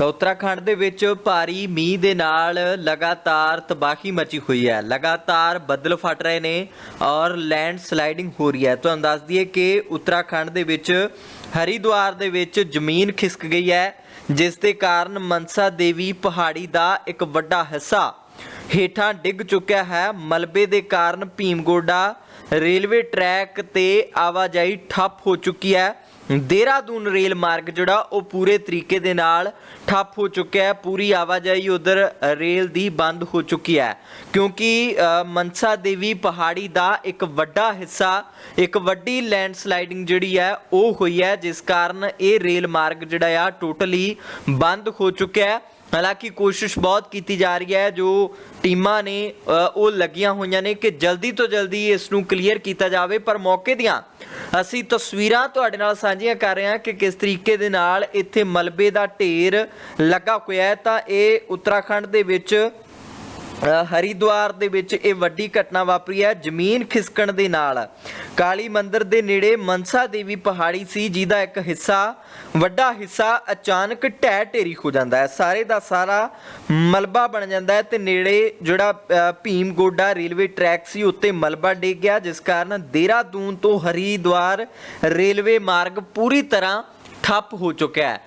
ਤਾਂ ਉੱਤਰਾਖੰਡ ਦੇ ਵਿੱਚ ਭਾਰੀ ਮੀਂਹ ਦੇ ਨਾਲ ਲਗਾਤਾਰ ਤਬਾਹੀ ਮਚੀ ਹੋਈ ਹੈ। ਲਗਾਤਾਰ ਬੱਦਲ ਫਟ ਰਹੇ ਨੇ ਔਰ ਲੈਂਡ ਸਲਾਈਡਿੰਗ ਹੋ ਰਹੀ ਹੈ। ਤੁਹਾਨੂੰ ਦੱਸ ਦਈਏ ਕਿ ਉੱਤਰਾਖੰਡ ਦੇ ਵਿੱਚ ਹਰਿਦੁਆਰ ਦੇ ਵਿੱਚ ਜ਼ਮੀਨ ਖਿਸਕ ਗਈ ਹੈ, ਜਿਸ ਦੇ ਕਾਰਨ ਮਨਸਾ ਦੇਵੀ ਪਹਾੜੀ ਦਾ ਇੱਕ ਵੱਡਾ ਹਿੱਸਾ ਹੇਠਾਂ ਡਿੱਗ ਚੁੱਕਿਆ ਹੈ। ਮਲਬੇ ਦੇ ਕਾਰਨ ਭੀਮਗੋਡਾ ਰੇਲਵੇ ਟਰੈਕ ਤੇ ਆਵਾਜਾਈ ਠੱਪ ਹੋ ਚੁੱਕੀ ਹੈ। ਦੇਹਰਾਦੂਨ ਰੇਲ ਮਾਰਗ ਜਿਹੜਾ, ਉਹ ਪੂਰੇ ਤਰੀਕੇ ਦੇ ਨਾਲ ਠੱਪ ਹੋ ਚੁੱਕਿਆ ਹੈ। ਪੂਰੀ ਆਵਾਜਾਈ ਉਧਰ ਰੇਲ ਦੀ ਬੰਦ ਹੋ ਚੁੱਕੀ ਹੈ। ਕਿਉਂਕਿ ਮਨਸਾ ਦੇਵੀ ਪਹਾੜੀ ਦਾ ਇੱਕ ਵੱਡਾ ਹਿੱਸਾ, ਇੱਕ ਵੱਡੀ ਲੈਂਡਸਲਾਈਡਿੰਗ ਜਿਹੜੀ ਹੈ, ਉਹ ਹੋਈ ਹੈ। ਜਿਸ ਕਾਰਨ ਇਹ ਰੇਲ ਮਾਰਗ ਜਿਹੜਾ ਆ, ਟੋਟਲੀ ਬੰਦ ਹੋ ਚੁੱਕਿਆ ਹੈ। ਹਾਲਾਂਕਿ ਕੋਸ਼ਿਸ਼ ਬਹੁਤ ਕੀਤੀ ਜਾ ਰਹੀ ਹੈ। ਜੋ ਟੀਮਾਂ ਨੇ ਉਹ ਲੱਗੀਆਂ ਹੋਈਆਂ ਨੇ ਕਿ ਜਲਦੀ ਤੋਂ ਜਲਦੀ ਇਸ ਨੂੰ ਕਲੀਅਰ ਕੀਤਾ ਜਾਵੇ। ਪਰ ਮੌਕੇ ਦੀਆਂ ਅਸੀਂ ਤਸਵੀਰਾਂ ਤੁਹਾਡੇ ਨਾਲ ਸਾਂਝੀਆਂ ਕਰ ਰਹੇ ਹਾਂ ਕਿ ਕਿਸ ਤਰੀਕੇ ਦੇ ਨਾਲ ਇੱਥੇ ਮਲਬੇ ਦਾ ਢੇਰ ਲੱਗਾ ਹੋਇਆ ਹੈ। ਤਾਂ ਇਹ ਉੱਤਰਾਖੰਡ ਦੇ ਵਿੱਚ ਹਰਿਦੁਆਰ ਦੇ ਵਿੱਚ ਇਹ ਵੱਡੀ ਘਟਨਾ ਵਾਪਰੀ ਹੈ, ਜ਼ਮੀਨ ਖਿਸਕਣ ਦੇ ਨਾਲ। ਕਾਲੀ ਮੰਦਰ ਦੇ ਨੇੜੇ ਮਨਸਾ ਦੇਵੀ ਪਹਾੜੀ ਸੀ, ਜਿਹਦਾ ਇੱਕ ਹਿੱਸਾ, ਵੱਡਾ ਹਿੱਸਾ ਅਚਾਨਕ ਢਹਿ ਢੇਰੀ ਹੋ ਜਾਂਦਾ ਹੈ। ਸਾਰੇ ਦਾ ਸਾਰਾ ਮਲਬਾ ਬਣ ਜਾਂਦਾ ਹੈ ਤੇ ਨੇੜੇ ਜਿਹੜਾ ਭੀਮ ਗੋਡਾ ਰੇਲਵੇ ਟਰੈਕ ਸੀ, ਉੱਤੇ ਮਲਬਾ ਡਿੱਗ ਗਿਆ, ਜਿਸ ਕਾਰਨ ਦੇਹਰਾਦੂਨ ਤੋਂ ਹਰੀਦੁਆਰ ਰੇਲਵੇ ਮਾਰਗ ਪੂਰੀ ਤਰ੍ਹਾਂ ਠੱਪ ਹੋ ਚੁੱਕਿਆ ਹੈ।